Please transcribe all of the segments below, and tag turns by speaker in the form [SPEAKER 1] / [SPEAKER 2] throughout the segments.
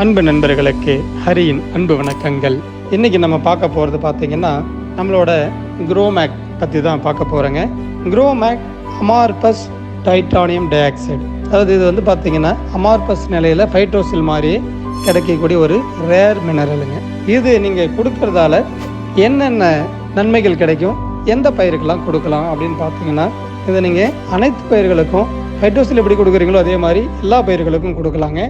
[SPEAKER 1] அன்பு நண்பர்களுக்கு ஹரியின் அன்பு வணக்கங்கள். இன்னைக்கு நம்ம பார்க்க போகிறது பார்த்தீங்கன்னா நம்மளோட குரோமேக் பற்றி தான் பார்க்க போகிறோங்க குரோமேக் அமார்பஸ் டைட்டானியம் டை ஆக்சைடு அதாவது இது வந்து பார்த்தீங்கன்னா அமார்பஸ் நிலையில் ஃபைட்டோசில் மாதிரி கிடைக்கக்கூடிய ஒரு ரேர் மினரலுங்க இது நீங்கள் கொடுக்கறதால என்னென்ன நன்மைகள் கிடைக்கும் எந்த பயிருக்கெல்லாம் கொடுக்கலாம் அப்படின்னு பார்த்தீங்கன்னா இதை நீங்கள் அனைத்து பயிர்களுக்கும் ஃபைட்டோசில் எப்படி கொடுக்குறீங்களோ அதே மாதிரி எல்லா பயிர்களுக்கும் கொடுக்கலாங்க.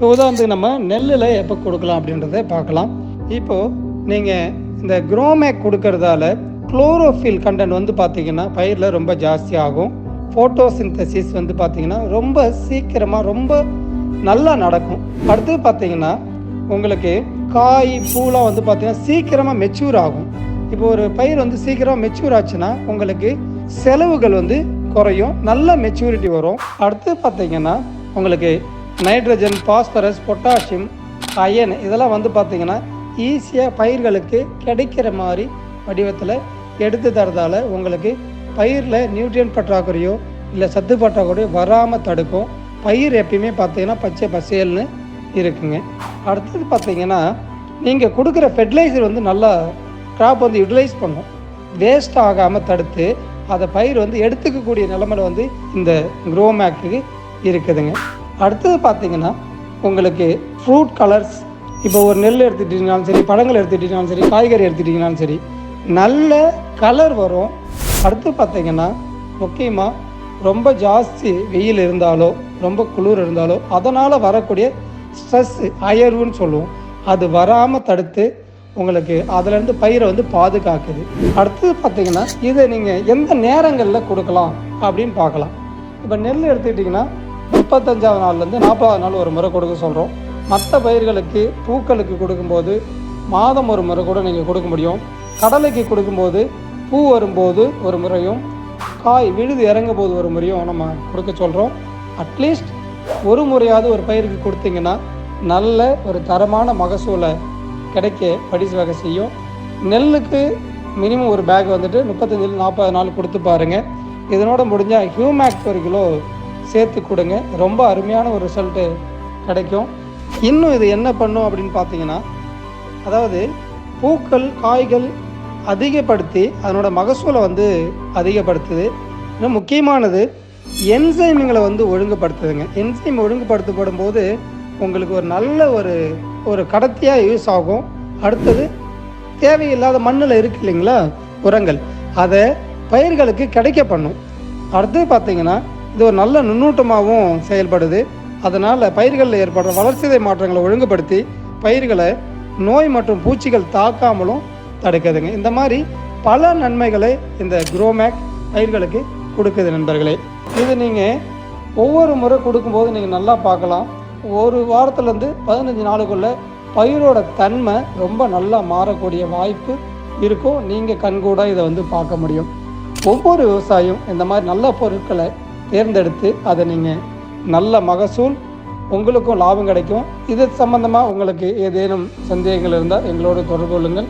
[SPEAKER 1] இப்போ உதாரணத்துக்கு நம்ம நெல்லில் எப்போ கொடுக்கலாம் அப்படின்றத பார்க்கலாம். இப்போது நீங்கள் இந்த குரோமேக் கொடுக்கறதால குளோரோஃபில் கண்டென்ட் வந்து பார்த்திங்கன்னா பயிரில் ரொம்ப ஜாஸ்தியாகும் ஃபோட்டோசிந்தசிஸ் வந்து பார்த்திங்கன்னா ரொம்ப சீக்கிரமாக ரொம்ப நல்லா நடக்கும். அடுத்து பார்த்தீங்கன்னா உங்களுக்கு காய் பூலாம் வந்து பார்த்திங்கன்னா சீக்கிரமாக மெச்சூர் ஆகும். இப்போ ஒரு பயிர் வந்து சீக்கிரமாக மெச்சூர் ஆச்சுன்னா உங்களுக்கு செலவுகள் வந்து குறையும். நல்ல மெச்சூரிட்டி வரும். அடுத்து பார்த்தீங்கன்னா உங்களுக்கு நைட்ரஜன் பாஸ்பரஸ் பொட்டாசியம் அயன் இதெல்லாம் வந்து பார்த்திங்கன்னா ஈஸியாக பயிர்களுக்கு கிடைக்கிற மாதிரி வடிவத்தில் எடுத்து தரதால் உங்களுக்கு பயிரில் நியூட்ரியன் பற்றாக்குறையோ இல்லை சத்து பற்றாக்குறையோ வராமல் தடுக்கும். பயிர் எப்பயுமே பார்த்தீங்கன்னா பச்சை பசேல்னு இருக்குங்க. அடுத்தது பார்த்தீங்கன்னா நீங்கள் கொடுக்குற ஃபெர்டிலைசர் வந்து நல்லா க்ராப் வந்து யூட்டிலைஸ் பண்ணும். வேஸ்ட் ஆகாமல் தடுத்து அதை பயிர் வந்து எடுத்துக்கக்கூடிய நிலமையில வந்து இந்த க்ரோமேக்கு இருக்குதுங்க. அடுத்தது பார்த்தீங்கன்னா உங்களுக்கு ஃப்ரூட் கலர்ஸ் இப்போ ஒரு நெல் எடுத்துக்கிட்டீங்கனாலும் சரி பழங்கள் எடுத்துக்கிட்டிங்கனாலும் சரி காய்கறி எடுத்துக்கிட்டீங்கனாலும் சரி நல்ல கலர் வரும். அடுத்து பார்த்தீங்கன்னா முக்கியமாக ரொம்ப ஜாஸ்தி வெயில் இருந்தாலோ ரொம்ப குளிர் இருந்தாலோ அதனால் வரக்கூடிய ஸ்ட்ரெஸ் அயர்வுன்னு சொல்லுவோம். அது வராமல் தடுத்து உங்களுக்கு அதுலேருந்து பயிரை வந்து பாதுகாக்குது. அடுத்தது பார்த்தீங்கன்னா இதை நீங்கள் எந்த நேரங்களில் கொடுக்கலாம் அப்படின்னு பார்க்கலாம். இப்போ நெல் எடுத்துக்கிட்டிங்கன்னா முப்பத்தஞ்சாவது நாள்லேருந்து நாற்பதாவது நாள் ஒரு முறை கொடுக்க சொல்கிறோம். மற்ற பயிர்களுக்கு பூக்களுக்கு கொடுக்கும்போது மாதம் ஒரு முறை கூட நீங்கள் கொடுக்க முடியும். கடலைக்கு கொடுக்கும்போது பூ வரும்போது ஒரு முறையும் காய் விழுது இறங்கும் போது ஒரு முறையும் நம்ம கொடுக்க சொல்கிறோம். அட்லீஸ்ட் ஒரு முறையாவது ஒரு பயிருக்கு கொடுத்தீங்கன்னா நல்ல ஒரு தரமான மகசூலை கிடைக்க படிச்சு வகை செய்யும். நெல்லுக்கு மினிமம் ஒரு பேக் வந்துட்டு முப்பத்தஞ்சில் நாற்பது நாள் கொடுத்து பாருங்கள் இதனோட முடிஞ்சால் ஹியூமேக்ஸ் ஒரு கிலோ சேர்த்து கொடுங்க. ரொம்ப அருமையான ஒரு ரிசல்ட்டு கிடைக்கும். இன்னும் இது என்ன பண்ணும் அப்படின்னு பார்த்தீங்கன்னா அதாவது பூக்கள் காய்கள் அதிகப்படுத்தி அதனோட மகசூலை வந்து அதிகப்படுத்துது. இன்னும் முக்கியமானது என்சைம்களை வந்து ஒழுங்குபடுத்துதுங்க. என்சைம் ஒழுங்குபடுத்தப்படும் போது உங்களுக்கு ஒரு நல்ல ஒரு ஒரு கடத்தியாக யூஸ் ஆகும். அடுத்தது தேவையில்லாத மண்ணில் இருக்கு இல்லைங்களா உரங்கள். அதை பயிர்களுக்கு கிடைக்க பண்ணும். அடுத்து பார்த்தீங்கன்னா இது ஒரு நல்ல நுண்ணூட்டமாகவும் செயல்படுது. அதனால் பயிர்களில் ஏற்படுற வளர்ச்சிதை மாற்றங்களை ஒழுங்குபடுத்தி பயிர்களை நோய் மற்றும் பூச்சிகள் தாக்காமலும் தடுக்குதுங்க. இந்த மாதிரி பல நன்மைகளை இந்த குரோமேக் பயிர்களுக்கு கொடுக்குது நண்பர்களே. இது நீங்கள் ஒவ்வொரு முறை கொடுக்கும்போது நீங்கள் நல்லா பார்க்கலாம். ஒரு வாரத்துலேருந்து பதினஞ்சு நாளுக்குள்ளே பயிரோட தன்மை ரொம்ப நல்லா மாறக்கூடிய வாய்ப்பு இருக்கும். நீங்கள் கண்கூட இதை வந்து பார்க்க முடியும். ஒவ்வொரு விவசாயியும் இந்த மாதிரி நல்ல பொருட்களை தேர்ந்தெடுத்து அதை நீங்கள் நல்ல மகசூல் உங்களுக்கும் லாபம் கிடைக்கும். இது சம்பந்தமாக உங்களுக்கு ஏதேனும் சந்தேகங்கள் இருந்தால் எங்களோடு தொடர்பு கொள்ளுங்கள்.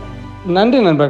[SPEAKER 1] நன்றி நண்பர்கள்.